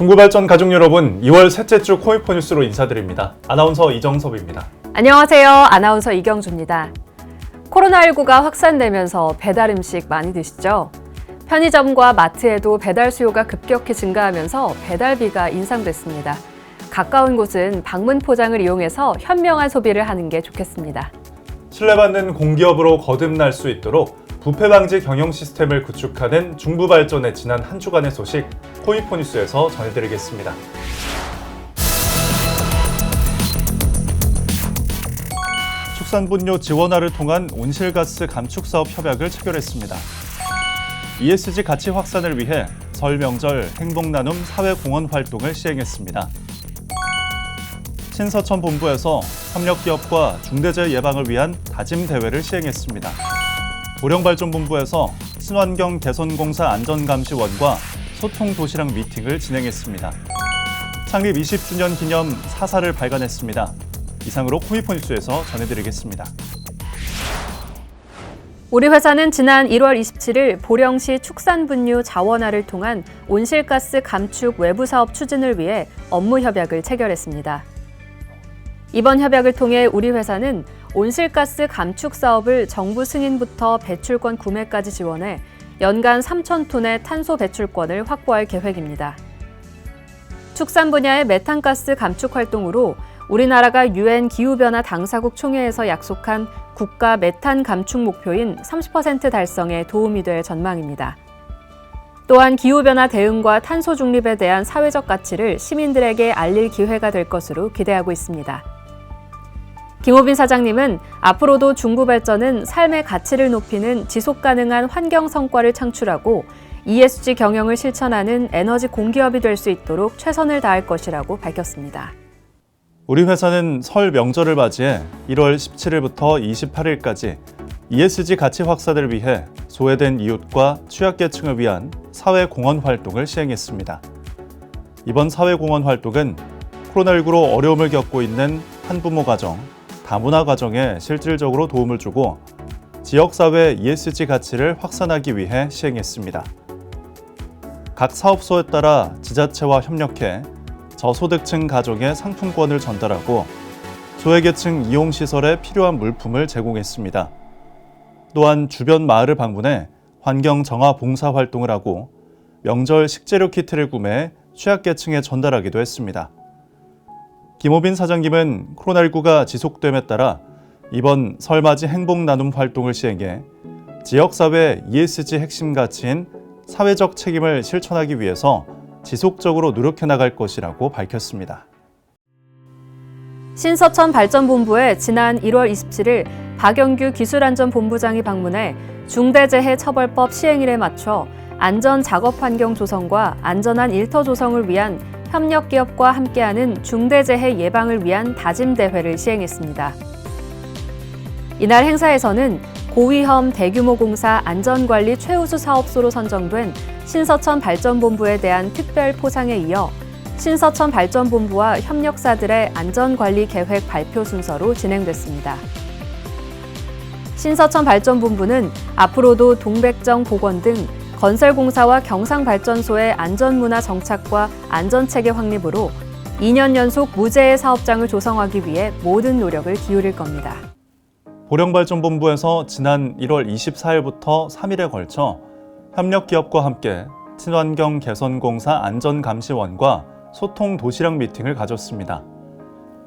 중구발전 가족 여러분, 2월 셋째 주 코미포 뉴스로 인사드립니다. 아나운서 이정섭입니다. 안녕하세요. 아나운서 이경주입니다. 코로나19가 확산되면서 배달 음식 많이 드시죠? 편의점과 마트에도 배달 수요가 급격히 증가하면서 배달비가 인상됐습니다. 가까운 곳은 방문 포장을 이용해서 현명한 소비를 하는 게 좋겠습니다. 신뢰받는 공기업으로 거듭날 수 있도록 부패 방지 경영 시스템을 구축하는 중부 발전의 지난 한 주간의 소식 코미포 뉴스에서 전해드리겠습니다. 축산분뇨 지원화를 통한 온실가스 감축 사업 협약을 체결했습니다. ESG 가치 확산을 위해 설 명절 행복 나눔 사회 공헌 활동을 시행했습니다. 신서천 본부에서 협력 기업과 중대재해 예방을 위한 다짐 대회를 시행했습니다. 보령발전본부에서 친환경 개선공사 안전감시원과 소통 도시락 미팅을 진행했습니다. 창립 20주년 기념 사사를 발간했습니다. 이상으로 코미포 뉴스에서 전해드리겠습니다. 우리 회사는 지난 1월 27일 보령시 축산분유 자원화를 통한 온실가스 감축 외부 사업 추진을 위해 업무 협약을 체결했습니다. 이번 협약을 통해 우리 회사는 온실가스 감축 사업을 정부 승인부터 배출권 구매까지 지원해 연간 3천 톤의 탄소 배출권을 확보할 계획입니다. 축산 분야의 메탄가스 감축 활동으로 우리나라가 유엔 기후변화 당사국 총회에서 약속한 국가 메탄 감축 목표인 30% 달성에 도움이 될 전망입니다. 또한 기후변화 대응과 탄소 중립에 대한 사회적 가치를 시민들에게 알릴 기회가 될 것으로 기대하고 있습니다. 김호빈 사장님은 앞으로도 중부발전은 삶의 가치를 높이는 지속 가능한 환경 성과를 창출하고 ESG 경영을 실천하는 에너지 공기업이 될 수 있도록 최선을 다할 것이라고 밝혔습니다. 우리 회사는 설 명절을 맞이해 1월 17일부터 28일까지 ESG 가치 확산을 위해 소외된 이웃과 취약계층을 위한 사회 공헌 활동을 시행했습니다. 이번 사회 공헌 활동은 코로나19로 어려움을 겪고 있는 한부모 가정, 다문화 가정에 실질적으로 도움을 주고 지역사회 ESG 가치를 확산하기 위해 시행했습니다. 각 사업소에 따라 지자체와 협력해 저소득층 가족에 상품권을 전달하고 소외계층 이용시설에 필요한 물품을 제공했습니다. 또한 주변 마을을 방문해 환경 정화 봉사 활동을 하고 명절 식재료 키트를 구매해 취약계층에 전달하기도 했습니다. 김호빈 사장님은 코로나19가 지속됨에 따라 이번 설맞이 행복 나눔 활동을 시행해 지역사회 ESG 핵심 가치인 사회적 책임을 실천하기 위해서 지속적으로 노력해 나갈 것이라고 밝혔습니다. 신서천 발전본부에 지난 1월 27일 박영규 기술안전본부장이 방문해 중대재해처벌법 시행일에 맞춰 안전 작업 환경 조성과 안전한 일터 조성을 위한 협력 기업과 함께하는 중대재해 예방을 위한 다짐 대회를 시행했습니다. 이날 행사에서는 고위험 대규모 공사 안전관리 최우수 사업소로 선정된 신서천 발전본부에 대한 특별 포상에 이어 신서천 발전본부와 협력사들의 안전관리 계획 발표 순서로 진행됐습니다. 신서천 발전본부는 앞으로도 동백정 복원 등 건설공사와 경상발전소의 안전문화 정착과 안전체계 확립으로 2년 연속 무제해 사업장을 조성하기 위해 모든 노력을 기울일 겁니다. 보령발전본부에서 지난 1월 24일부터 3일에 걸쳐 협력기업과 함께 친환경 개선공사 안전감시원과 소통 도시락 미팅을 가졌습니다.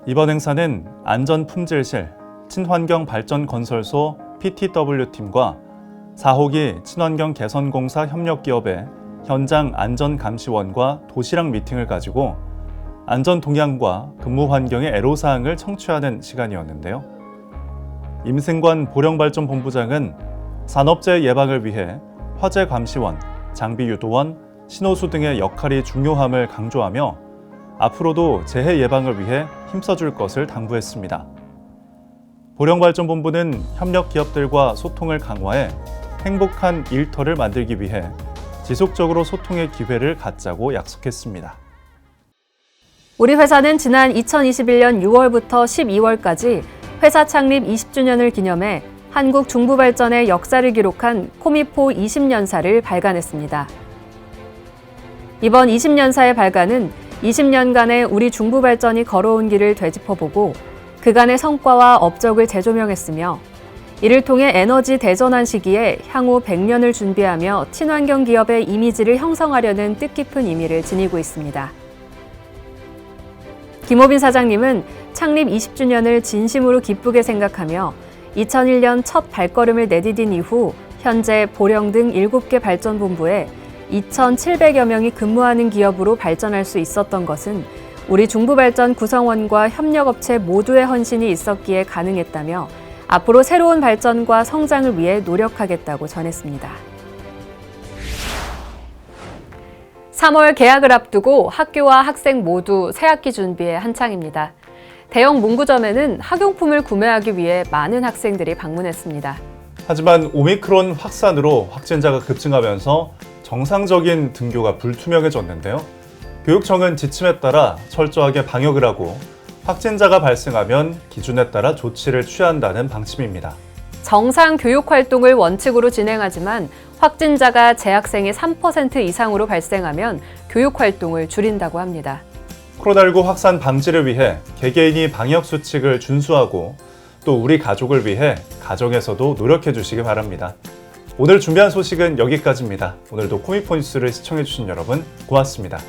이번 행사는 안전품질실, 친환경 발전건설소 PTW팀과 4호기 친환경 개선공사 협력기업의 현장 안전감시원과 도시락 미팅을 가지고 안전 동향과 근무 환경의 애로사항을 청취하는 시간이었는데요. 임승관 보령발전본부장은 산업재해 예방을 위해 화재 감시원, 장비 유도원, 신호수 등의 역할이 중요함을 강조하며 앞으로도 재해 예방을 위해 힘써줄 것을 당부했습니다. 보령발전본부는 협력 기업들과 소통을 강화해 행복한 일터를 만들기 위해 지속적으로 소통의 기회를 갖자고 약속했습니다. 우리 회사는 지난 2021년 6월부터 12월까지 회사 창립 20주년을 기념해 한국 중부 발전의 역사를 기록한 코미포 20년사를 발간했습니다. 이번 20년사의 발간은 20년간의 우리 중부 발전이 걸어온 길을 되짚어보고 그간의 성과와 업적을 재조명했으며 이를 통해 에너지 대전환 시기에 향후 100년을 준비하며 친환경 기업의 이미지를 형성하려는 뜻깊은 의미를 지니고 있습니다. 김호빈 사장님은 창립 20주년을 진심으로 기쁘게 생각하며 2001년 첫 발걸음을 내디딘 이후 현재 보령 등 7개 발전본부에 2,700여 명이 근무하는 기업으로 발전할 수 있었던 것은 우리 중부발전 구성원과 협력업체 모두의 헌신이 있었기에 가능했다며 앞으로 새로운 발전과 성장을 위해 노력하겠다고 전했습니다. 3월 개학을 앞두고 학교와 학생 모두 새학기 준비에 한창입니다. 대형 문구점에는 학용품을 구매하기 위해 많은 학생들이 방문했습니다. 하지만 오미크론 확산으로 확진자가 급증하면서 정상적인 등교가 불투명해졌는데요. 교육청은 지침에 따라 철저하게 방역을 하고 확진자가 발생하면 기준에 따라 조치를 취한다는 방침입니다. 정상 교육 활동을 원칙으로 진행하지만 확진자가 재학생의 3% 이상으로 발생하면 교육 활동을 줄인다고 합니다. 코로나19 확산 방지를 위해 개개인이 방역 수칙을 준수하고 또 우리 가족을 위해 가정에서도 노력해 주시기 바랍니다. 오늘 준비한 소식은 여기까지입니다. 오늘도 코미포 뉴스를 시청해 주신 여러분 고맙습니다.